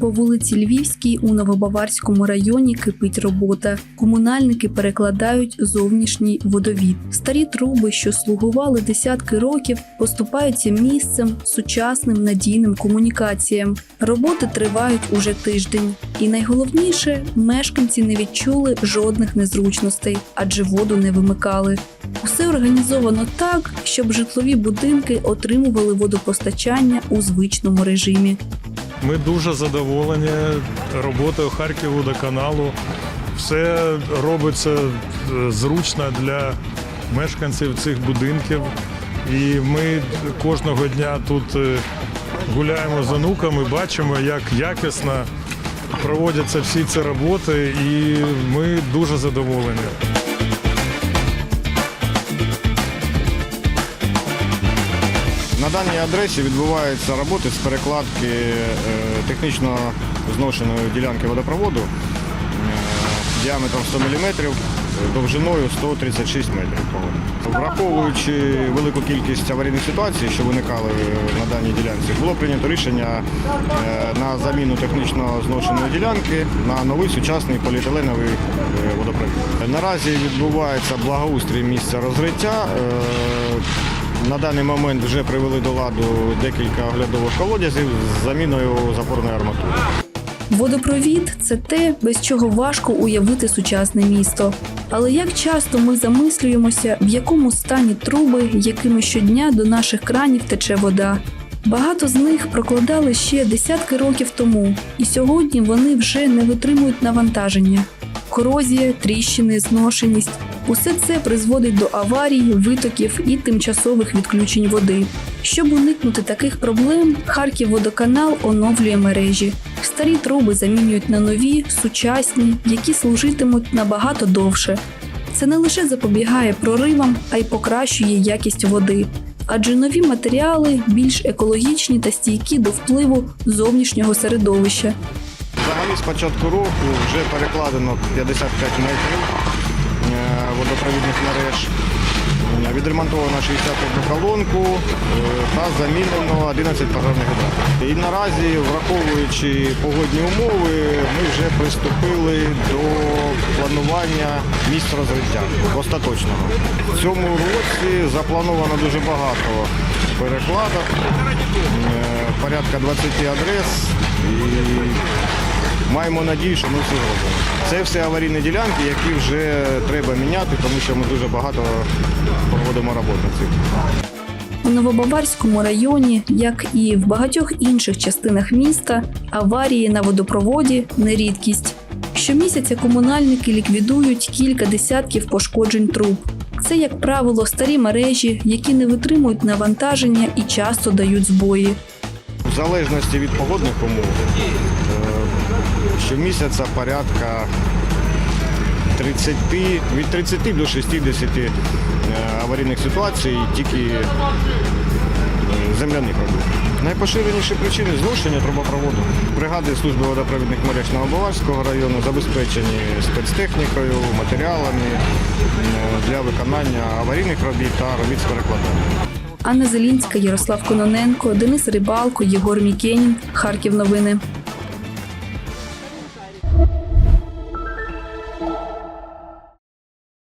По вулиці Львівській у Новобаварському районі кипить робота. Комунальники перекладають зовнішній водовід. Старі труби, що слугували десятки років, поступаються місцем сучасним надійним комунікаціям. Роботи тривають уже тиждень. І найголовніше, мешканці не відчули жодних незручностей, адже воду не вимикали. Усе організовано так, щоб житлові будинки отримували водопостачання у звичному режимі. Ми дуже задоволені роботою Харківводоканалу. Все робиться е, зручно для мешканців цих будинків. І ми кожного дня тут е, гуляємо з онуками, бачимо, як якісно проводяться всі ці роботи, і ми дуже задоволені. На даній адресі відбуваються роботи з перекладки е, технічно зношеної ділянки водопроводу е, діаметром 100 мм, довжиною 136 метрів. Враховуючи велику кількість аварійних ситуацій, що виникали на даній ділянці, було прийнято рішення е, на заміну технічно зношеної ділянки на новий сучасний поліетиленовий водопровід. Наразі відбувається благоустрій місця розриття. На даний момент вже привели до ладу декілька оглядових колодязів з заміною запорної арматури. Водопровід це те, без чого важко уявити сучасне місто. Але як часто ми замислюємося, в якому стані труби, якими щодня до наших кранів тече вода. Багато з них прокладали ще десятки років тому, і сьогодні вони вже не витримують навантаження. Корозія, тріщини, зношеність усе це призводить до аварій, витоків і тимчасових відключень води. Щоб уникнути таких проблем, Харківводоканал оновлює мережі. Старі труби замінюють на нові, сучасні, які служитимуть набагато довше. Це не лише запобігає проривам, а й покращує якість води. Адже нові матеріали більш екологічні та стійкі до впливу зовнішнього середовища. Взагалі з початку року вже перекладено 55 метрів е, водопровідних мереж. Е, Відремонтовано 61 колонку е, та замінено 11 пожежних гідрантів. І наразі, враховуючи погодні умови, ми вже приступили до планування місць розриття остаточного. В цьому році заплановано дуже багато перекладок, порядка 20 адрес. І маємо надію, що ми все зробимо. Це все аварійні ділянки, які вже треба міняти, тому що ми дуже багато проводимо робот на цих. У Новобаварському районі, як і в багатьох інших частинах міста, аварії на водопроводі не рідкість. Щомісяця комунальники ліквідують кілька десятків пошкоджень труб. Це, як правило, старі мережі, які не витримують навантаження і часто дають збої. В залежності від погодних умов, щомісяця порядка 30, від 30 до 60 е, аварійних ситуацій тільки е, земляних робіт. Найпоширеніші причини зношення трубопроводу. Бригади служби водопровідних мереж Новобаварського району забезпечені спецтехнікою, матеріалами е, для виконання аварійних робіт та робіт з перекладання. Анна Зелінська, Ярослав Кононенко, Денис Рибалко, Єгор Мікенін. Харків новини.